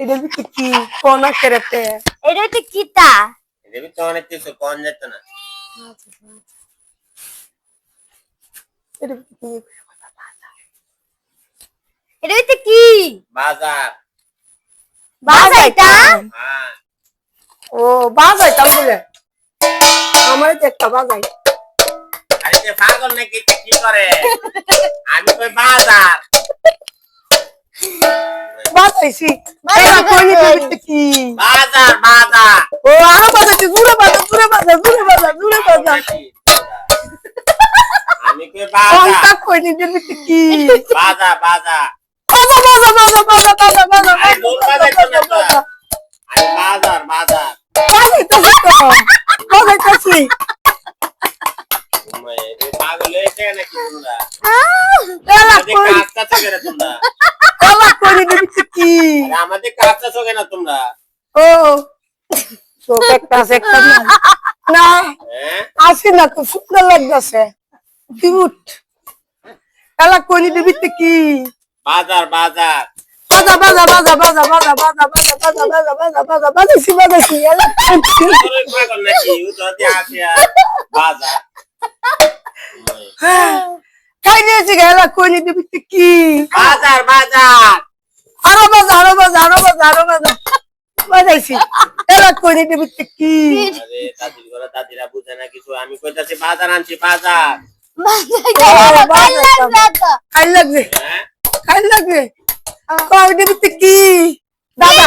এটার ভিত্তে কি? কোনা কেরেতে এটা হচ্ছে কিতা এদের ভিতরে অনেক কিছু কম যেত না। এটার কি? এটা হচ্ছে কি? বাজার। বাজাইটা হ্যাঁ। ও বাজাইতাম বলে আমার একটা বাজাই আরে যে পাগল নাকি কি করে? ভিত্তে কি বাজার বাজার ও আরও বাজাইছি জুড়ে বাজা জুড়ে বাজা জুড়ে বাজা জুড়ে বাজা। আমি কই বাজার কন্টাক্ট কই নিজের ভিত্তে কি বাজার বাজার বাজা বাজা বাজা বাজা বাজা বাজা আরে দূর বাজাইতো না তো। আমি বাজার বাজার। বাজাইতাছি তো। বাজাইতাছি। উম্মে, এ পাগল হয়েছে নাকি তোমরা? এলা আমাদের কই? কাজটা না তোমরা? নিজের ভিত্তে কি আমাদের কাজটা চোখে না তোমরা ও চোখ একটা আছে একটা। না হ্যাঁ আসি না খুব সুন্দর লাগতেছে কিউট এলা নিজের ভিত্তে কি বাজার বাজার বাজা বাজা বাজা বাজা বাজা বাজা বাজা বাজা বাজা বাজা বাজা বাজাইছি বাজাইছি এলা কই তোরে পাগল নাকি ও তো দিয়ে আসে আর বাজার খাই দিয়েছি কি বাজার বাজার আরও বাজা আরও বাজা আরও বাজা আরও বাজা। বাজাইছি। এলা কই নিজের ভিত্তে কি? আরে দাদির ঘরে দাদিরা বুঝে না কিছু। আমি কইতাছি বাজার আনছি বাজার। খাই লাগবে হ্যাঁ? খাই লাগবে কই ভিত্তে কি? দাদা।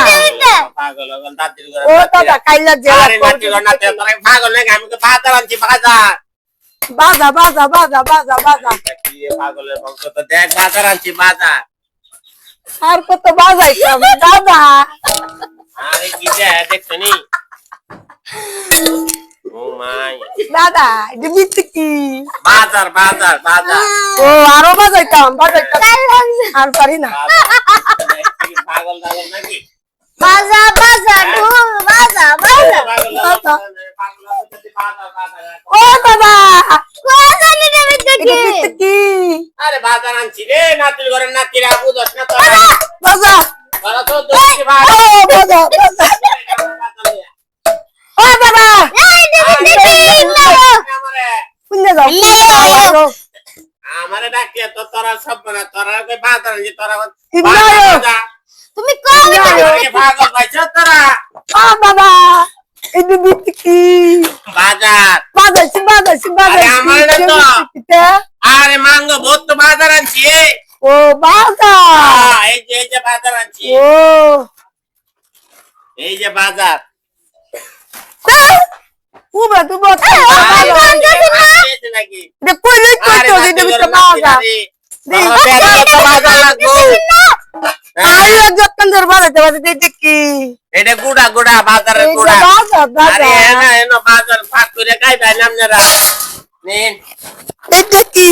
পাগল দাদির ঘরে ও দাদা দাদিরা- খাই লাগছে আরে মাটি ঘর না তোরা পাগল আমি তো বাজার আনছি বাজার। বাজা বাজা বাজা বাজা বাজা। কি পাগলের বংশ? তো দেখ বাজার আনছি বাজার। আর কত বাজাইতাম দাদা। আরে কি যে দেখছ নি? ও মাই। দাদা ভিত্তে কি? বাজার বাজার বাজার। ও আরও বাজাইতাম বাজাইতাম। আর পারি না। পাগল পাগল নাকি? বাজা বাজা ঢোল বাজা বাজা ও দাদা। না এটা ফিরতে কি? আরে বাজার আনছি রে নাতির ঘরের নাতির আবু দশ না তো বাজা বাজা তুমি কও তোরা বাবা! এটা বিটি কি? বাজার। বাজাইছি বাজাইছি বাজাইছি। আমার তো। আরে মাঙ্গো বহুত তো বাজার আনছি ও বাজার। এই যে এই যে বাজার আনছি। ও। এই যে বাজার। উবা এটা গুড়া গুড়া বাজারের গুড়া। আরে এনা এনা বাজার ফাট করে খাইবেন আপনারা নিন। এটা কি?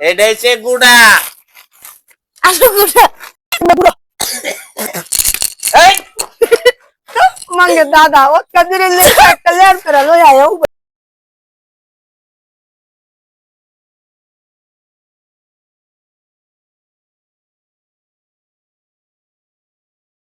এটা হচ্ছে গুড়া। আসো গুড়া। এই! মাঙ্গে দাদা ও কাদিরে লে একটা লের করে লই আয়